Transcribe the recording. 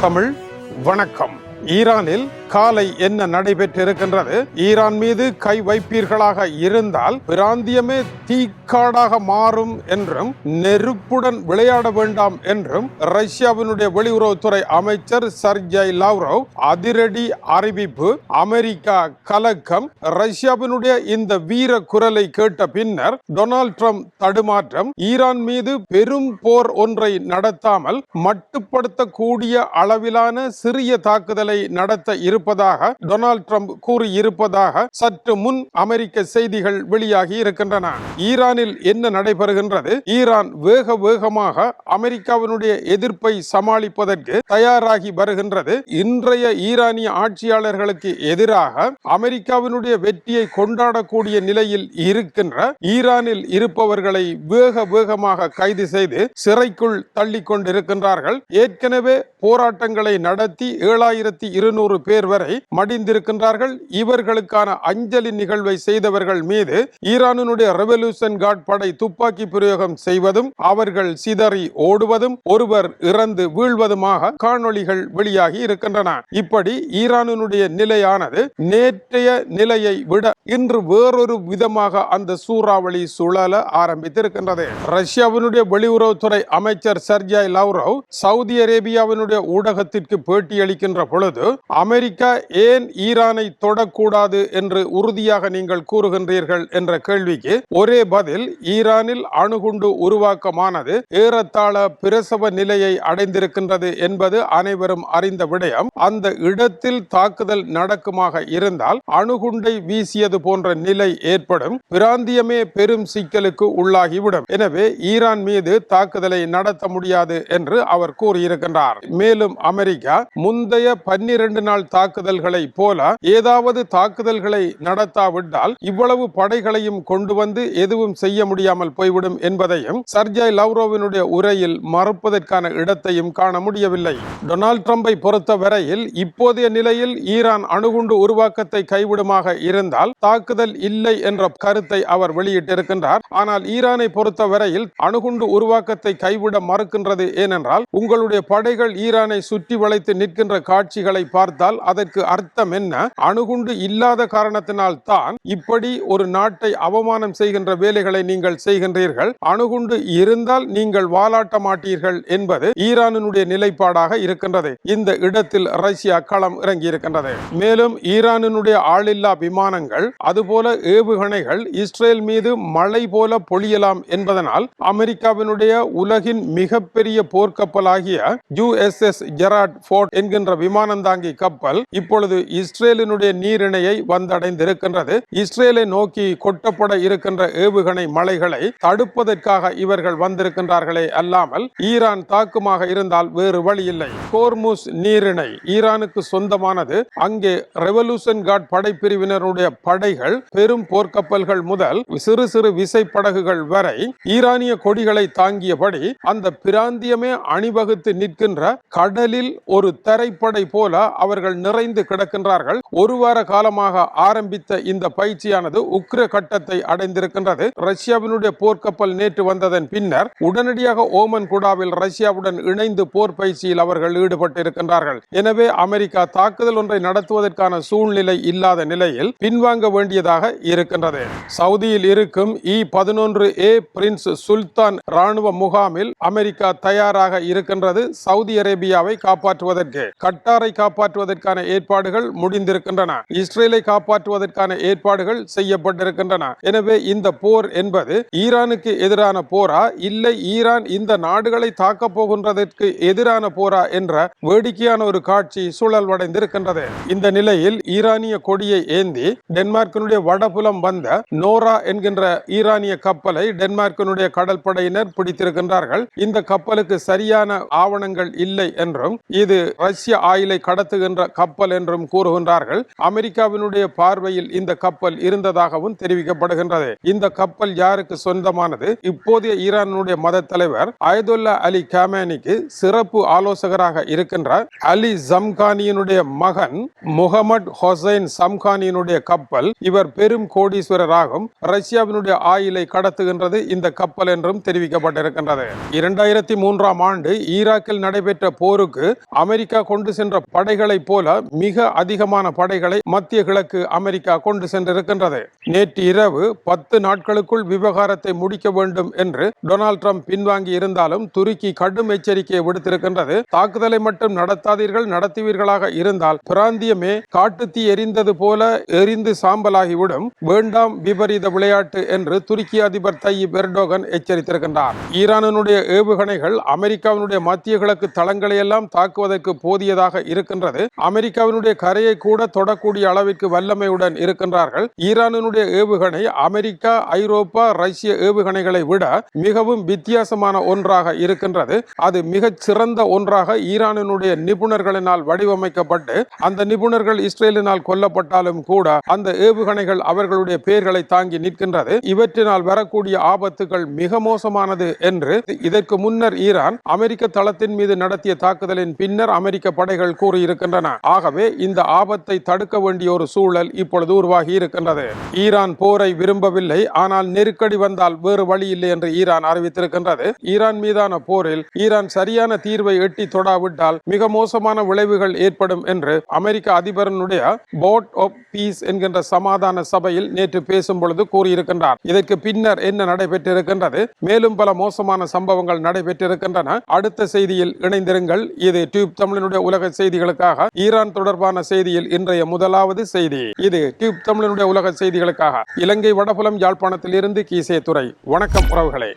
தமிழ் வணக்கம். ஈரானில் காலை என்ன நடைபெற்றிருக்கின்றது? ஈரான் மீது கை வைப்பீர்களாக இருந்தால் பிராந்தியமே தீக்காடாக மாறும் என்றும் நெருப்புடன் விளையாட வேண்டாம் என்றும் ரஷ்யாவினுடைய வெளியுறவுத்துறை அமைச்சர் சர்ஜய் லவ்ரோவ் அதிரடி அறிவிப்பு அமெரிக்கா கலக்கம் ரஷ்யாவினுடைய இந்த வீர குரலை கேட்ட பின்னர் டொனால்ட் ட்ரம்ப் தடுமாற்றம் ஈரான் மீது பெரும் போர் ஒன்றை நடத்தாமல் மட்டுப்படுத்தக்கூடிய அளவிலான சிறிய தாக்குதலை நடத்த இருப்ப இருப்பதாக டொனால்ட் ட்ரம்ப் கூறியிருப்பதாக சற்று முன் அமெரிக்க செய்திகள் வெளியாகி இருக்கின்றன. ஈரானில் என்ன நடைபெறுகின்றது? ஈரான் வேக வேகமாக அமெரிக்காவினுடைய எதிர்ப்பை சமாளிப்பதற்கு தயாராகி வருகின்றது. இன்றைய ஈரானிய ஆட்சியாளர்களுக்கு எதிராக அமெரிக்காவினுடைய வெற்றியை கொண்டாடக்கூடிய நிலையில் இருக்கின்ற ஈரானில் இருப்பவர்களை வேக வேகமாக கைது செய்து சிறைக்குள் தள்ளி கொண்டிருக்கின்றார்கள் ஏற்கனவே போராட்டங்களை நடத்தி ஏழாயிரத்தி இருநூறு பேர் வரை மடிந்திருக்கின்றார்கள். இவர்களுக்கான அஞ்சலி நிகழ்வை செய்தவர்கள் மீது ஈரானினுடைய ரெவல்யூஷன் கார்ட் படை துப்பாக்கி பிரயோகம் செய்வதும் அவர்கள் சிதறி ஓடுவதும் ஒருவர் இறந்து வீழ்வதுமாக காணொளிகள் வெளியாகி இருக்கின்றன. இப்படி ஈரானினுடைய நிலையானது நேற்றைய நிலையை விட இன்று வேறொரு விதமாக அந்த சூறாவளி சுழல ஆரம்பித்திருக்கின்றது. ரஷ்யாவினுடைய வெளியுறவுத்துறை அமைச்சர் சர்ஜாய் லவ்ரவ் சவுதி அரேபியாவினுடைய ஊடகத்திற்கு பேட்டியளிக்கின்ற பொழுது அமெரிக்க அமெரிக்கா ஏன் ஈரானை தொடக்கூடாது என்று உறுதியாக நீங்கள் கூறுகின்றீர்கள் என்ற கேள்விக்கு ஒரே பதில் ஈரானில் அணுகுண்டு உருவாக்கமானது ஏறத்தாழ பிரசவ நிலையை அடைந்திருக்கின்றது என்பது அனைவரும் அறிந்த விடயம். அந்த இடத்தில் தாக்குதல் நடக்குமாக இருந்தால் அணுகுண்டை வீசியது போன்ற நிலை ஏற்படும். பிராந்தியமே பெரும் சிக்கலுக்கு உள்ளாகிவிடும். எனவே ஈரான் மீது தாக்குதலை நடத்த முடியாது என்று அவர் கூறியிருக்கின்றார். மேலும் அமெரிக்கா முந்தைய பன்னிரண்டு நாள் தாக்குதல்களை போல ஏதாவது தாக்குதல்களை நடத்தாவிட்டால் இவ்வளவு படைகளையும் கொண்டு வந்து எதுவும் செய்ய முடியாமல் போய்விடும் என்பதையும் சர்ஜாய் லவ்ரோவினுடைய உரையில் மறுப்பதற்கான இடத்தையும் காண முடியவில்லை. டொனால்ட் ட்ரம்பை பொறுத்த வரையில் இப்போதைய நிலையில் ஈரான் அணுகுண்டு உருவாக்கத்தை கைவிடுமாக இருந்தால் தாக்குதல் இல்லை என்ற கருத்தை அவர் வெளியிட்டிருக்கின்றார். ஆனால் ஈரானை பொறுத்த வரையில் அணுகுண்டு உருவாக்கத்தை கைவிட மறுக்கின்றது ஏனென்றால் உங்களுடைய படைகள் ஈரானை சுற்றி வளைத்து நிற்கின்ற காட்சிகளை பார்த்தால் அதற்கு அர்த்தம் என்ன? அணுகுண்டு இல்லாத காரணத்தினால் தான் இப்படி ஒரு நாட்டை அவமானம் செய்கின்ற வேலைகளை நீங்கள் செய்கின்றீர்கள். அணுகுண்டு இருந்தால் நீங்கள் வாலாட்ட மாட்டீர்கள் என்பது ஈரானினுடைய நிலைப்பாடாக இருக்கின்றது. இந்த இடத்தில் ரஷ்யா களம் இறங்கி இருக்கின்றது. மேலும் ஈரானினுடைய ஆளில்லா விமானங்கள் அதுபோல ஏவுகணைகள் இஸ்ரேல் மீது மழை போல பொழியலாம் என்பதனால் அமெரிக்காவினுடைய உலகின் மிகப்பெரிய போர்க்கப்பலாகிய யுஎஸ்எஸ் ஜெராட் போர்ட் என்கின்ற விமானம் தாங்கி இப்பொழுது இஸ்ரேலினுடைய நீரிணையை வந்தடைந்திருக்கின்றது. இஸ்ரேலை நோக்கி கொட்டப்பட இருக்கின்ற ஏவுகணை மலைகளை தடுப்பதற்காக இவர்கள் வந்திருக்கின்றார்களே அல்லாமல் ஈரான் தாக்குமாக இருந்தால் வேறு வழி இல்லை கோர்முஸ் நீரிணை ஈரானுக்கு சொந்தமானது. அங்கே ரெவல்யூஷன் கார்ட் படைப்பிரிவினருடைய படைகள் பெரும் போர்க்கப்பல்கள் முதல் சிறு சிறு விசைப்படகுகள் வரை ஈரானிய கொடிகளை தாங்கியபடி அந்த பிராந்தியமே அணிவகுத்து நிற்கின்ற கடலில் ஒரு தரைப்படை போல அவர்கள் நிறைந்து கிடக்கின்றார்கள். ஒரு வார காலமாக ஆரம்பித்த இந்த பயிற்சியானது உக்ர கட்டத்தை அடைந்திருக்கின்றது. ரஷ்யாவினுடைய போர்க்கப்பல் நேற்று வந்ததன் பின்னர் உடனடியாக ஓமன் குடாவில் ரஷ்யாவுடன் இணைந்து போர் பயிற்சியில் அவர்கள் ஈடுபட்டிருக்கின்றார்கள். எனவே அமெரிக்கா தாக்குதல் ஒன்றை நடத்துவதற்கான சூழ்நிலை இல்லாத நிலையில் பின்வாங்க வேண்டியதாக இருக்கின்றது. சவுதியில் இருக்கும் இ பதினொன்று ஏ பிரின்ஸ் சுல்தான் ராணுவ முகாமில் அமெரிக்கா தயாராக இருக்கின்றது. சவுதி அரேபியாவை காப்பாற்றுவதற்கு கட்டாரை காப்பாற்றுவதற்கான ஏற்பாடுகள் முடிந்திருக்கின்றன. இஸ்ரேலை காப்பாற்றுவதற்கான ஏற்பாடுகள் செய்யப்பட்டிருக்கின்றன. எனவே இந்த போர் என்பது ஈரானுக்கு எதிரான போரா? இல்லை ஈரான் இந்த நாடுகளை தாக்கப் போகின்றதற்கு எதிரான போரா என்ற வேடிக்கையான ஒரு காட்சி சூழல்வடைந்திருக்கின்றது. இந்த நிலையில் ஈரானிய கொடியை ஏந்தி டென்மார்க்கினுடைய வடபுலம் வந்த நோரா என்கின்ற ஈரானிய கப்பலை டென்மார்க்கினுடைய கடற்படையினர் பிடித்திருக்கின்றார்கள். இந்த கப்பலுக்கு சரியான ஆவணங்கள் இல்லை என்றும் இது ரஷ்ய ஆயிலை கடத்துகின்ற கப்பல் கப்பல் என்றும் கூறுகின்றார்கள். அமெரிக்காவினுடைய பார்வையில் இந்த கப்பல் இருந்ததாகவும் தெரிவிக்கப்படுகின்றது. இந்த கப்பல் யாருக்கு சொந்தமானது? இப்போதைய ஈரானுடைய மத தலைவர் அயதுல்லா அலி காமேனிக்கு சிறப்பு ஆலோசகராக இருக்கின்ற அலி ஜம்கானியினுடைய மகன் முகமது ஹொசைன் சம்கானியினுடைய கப்பல் இவர் பெரும் கோடீஸ்வரராகும் ரஷ்யாவினுடைய ஆயிலை கடத்துகின்றது. இந்த கப்பல் என்றும் தெரிவிக்கப்பட்டிருக்கின்றது. இரண்டாயிரத்தி மூன்றாம் ஆண்டு ஈராக்கில் நடைபெற்ற போருக்கு அமெரிக்கா கொண்டு சென்ற படைகளைப் போல மிக அதிகமான படைகளை மத்திய கிழக்கு அமெரிக்கா கொண்டு சென்றிருக்கின்றது. நேற்று இரவு பத்து நாட்களுக்குள் விவகாரத்தை முடிக்க வேண்டும் என்று டொனால்ட் ட்ரம்ப் பின்வாங்கி இருந்தாலும் துருக்கி கடும் எச்சரிக்கையை விடுத்திருக்கின்றது. தாக்குதலை மட்டும் நடத்தாதீர்கள் நடத்துவீர்களாக இருந்தால் பிராந்தியமே காட்டுத்தீ எரிந்தது போல எரிந்து சாம்பலாகிவிடும். வேண்டாம் விபரீத விளையாட்டு என்று துருக்கி அதிபர் தையீப் எர்டோகன் எச்சரித்திருக்கின்றார். ஈரானுடைய ஏவுகணைகள் அமெரிக்காவினுடைய மத்திய கிழக்கு தளங்களை எல்லாம் தாக்குவதற்கு போதியதாக இருக்கின்றது. அமெரிக்க அமெரிக்காவினுடைய கரையை கூட தொடக்கூடிய அளவிற்கு வல்லமையுடன் இருக்கின்றார்கள். ஈரானினுடைய ஏவுகணை அமெரிக்கா ஐரோப்பா ரஷ்ய ஏவுகணைகளை விட மிகவும் வித்தியாசமான ஒன்றாக இருக்கின்றது. அது மிகச் சிறந்த ஒன்றாக ஈரானினுடைய நிபுணர்களினால் வடிவமைக்கப்பட்டு அந்த நிபுணர்கள் இஸ்ரேலினால் கொல்லப்பட்டாலும் கூட அந்த ஏவுகணைகள் அவர்களுடைய பெயர்களை தாங்கி நிற்கின்றது. இவற்றினால் வரக்கூடிய ஆபத்துகள் மிக மோசமானது என்று இதற்கு முன்னர் ஈரான் அமெரிக்க தளத்தின் மீது நடத்திய தாக்குதலின் பின்னர் அமெரிக்க படைகள் கூறியிருக்கின்றன. ஆகவே இந்த ஆபத்தை தடுக்க வேண்டிய ஒரு சூழல் இப்பொழுது உருவாகி இருக்கின்றது. ஈரான் போரை விரும்பவில்லை ஆனால் நெருக்கடி வந்தால் வேறு வழி இல்லை என்று ஈரான் அறிவித்திருக்கின்றது. ஈரான் மீதான போரில் ஈரான் சரியான தீர்வை எட்டி தொடாவிட்டால் மிக மோசமான விளைவுகள் ஏற்படும் என்று அமெரிக்க அதிபரனுடைய போர்ட் ஆஃப் பீஸ் என்கின்ற சமாதான சபையில் நேற்று பேசும் பொழுது கூறியிருக்கின்றார். இதற்கு பின்னர் என்ன நடைபெற்றிருக்கின்றது? மேலும் பல மோசமான சம்பவங்கள் நடைபெற்றிருக்கின்றன. அடுத்த செய்தியில் இணைந்திருங்கள். இது டியூப் தமிழனுடைய உலக செய்திகளுக்காக ஈரான் ஈரான் தொடர்பான செய்தியில் இன்றைய முதலாவது செய்தி. இது டியூப் தமிழனுடைய உலக செய்திகளுக்காக. இலங்கை வடபுலம் யாழ்ப்பாணத்தில் இருந்து கீசே துறை வணக்கம் உறவுகளே.